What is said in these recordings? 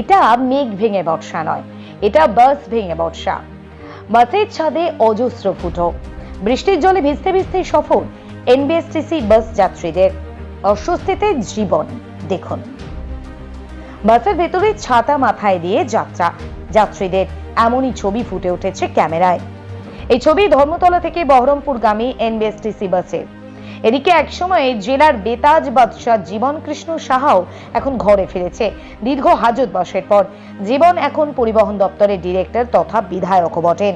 এটা মেঘ ভেঙে বর্ষা নয়, এটা বাস ভেঙে বর্ষা। বাসের ছাদে অজস্র ফুটো। বৃষ্টির জলে ভিজতে ভিজতে সফর এনবিএসটিসি বাস যাত্রীদের অস্বস্তিতে জীবন, দেখুন। বাসের ভেতরে ছাতা মাথায় দিয়ে যাত্রা। যাত্রীদের এমনই ছবি ফুটে উঠেছে ক্যামেরায়। এই ছবি ধর্মতলা থেকে বহরমপুরগামী এনবিএসটিসি বাসের এদিকে একসময় জেলার বেতাজ বাদশাহ জীবন কৃষ্ণ সাহাও এখন ঘরে ফিরেছে। দীর্ঘ হাজত বাসের পর জীবন এখন পরিবহন দপ্তরের ডিরেক্টর তথা বিধায়কও বটেন।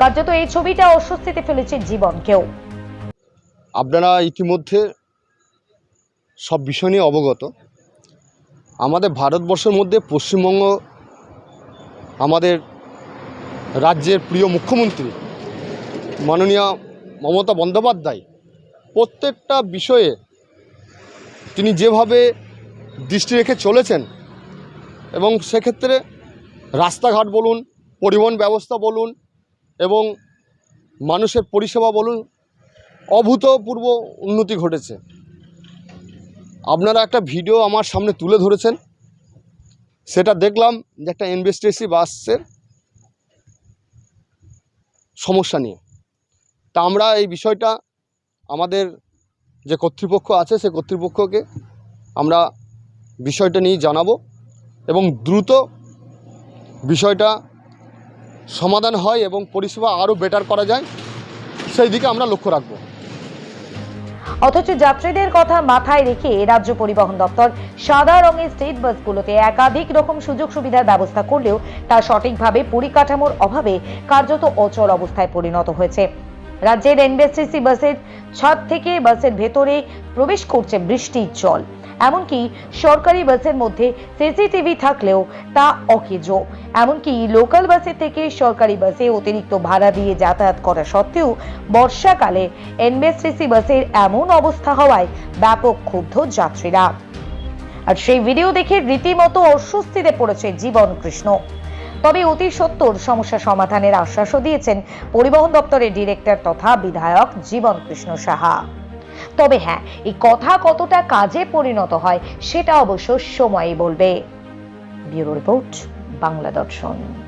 কার্যত এই ছবিটা অস্বস্তিতে ফেলেছে জীবনকেও। আপনারা ইতিমধ্যে সব বিষয় নিয়ে অবগত। আমাদের ভারতবর্ষের মধ্যে পশ্চিমবঙ্গ আমাদের রাজ্যের প্রিয় মুখ্যমন্ত্রী মাননীয় মমতা বন্দ্যোপাধ্যায় প্রত্যেকটা বিষয়ে তিনি যেভাবে দৃষ্টি রেখে চলেছেন এবং সেক্ষেত্রে রাস্তাঘাট বলুন, পরিবহন ব্যবস্থা বলুন এবং মানুষের পরিষেবা বলুন, অভূতপূর্ব উন্নতি ঘটেছে। আপনারা একটা ভিডিও আমার সামনে তুলে ধরেছেন, সেটা দেখলাম যে একটা এনবিএসটিসি বাসের সমস্যা নিয়ে। তা আমরা এই বিষয়টা আমাদের যে কর্তৃপক্ষ আছে, সে কর্তৃপক্ষকে আমরা বিষয়টা নিয়ে জানাব এবং দ্রুত বিষয়টা সমাধান হয় এবং পরিষেবা আরও বেটার করা যায়, সেই দিকে আমরা লক্ষ্য রাখব। অথচ যাত্রীদের কথা মাথায় রেখে রাজ্য পরিবহন দপ্তর সাদা রঙের স্টেট বাসগুলোতে একাধিক রকম সুযোগ সুবিধার ব্যবস্থা করলেও তা সঠিকভাবে পরিকাঠামোর অভাবে কার্যত অচল অবস্থায় পরিণত হয়েছে। রাজ্যের এনবিএসটিসি বাসের ছাদ থেকে বাসের ভেতরে প্রবেশ করছে বৃষ্টির জল। এমনকি সরকারি বাসের মধ্যে সিসিটিভি থাকলেও তা অকেজো। এমনকি লোকাল বাসের থেকে সরকারি বাসে অতিরিক্ত ভাড়া দিয়ে যাতায়াত করা সত্ত্বেও বর্ষাকালে এনবিএসটিসি বাসের এমন অবস্থা হওয়ায় ব্যাপক ক্ষুব্ধ যাত্রীরা। আর সেই ভিডিও দেখে রীতিমতো অস্বস্তিতে পড়েছে জীবন কৃষ্ণ। তবে অতি সত্তর সমস্যা সমাধানের আশ্বাসও দিয়েছেন পরিবহন দপ্তরের ডিরেক্টর তথা বিধায়ক জীবন কৃষ্ণ সাহা। তবে হ্যাঁ এই কথা কতটা কাজে পরিণত হয় সেটা অবশ্য সময়ই বলবে। ব্যুরো রিপোর্ট, বাংলা দর্শন।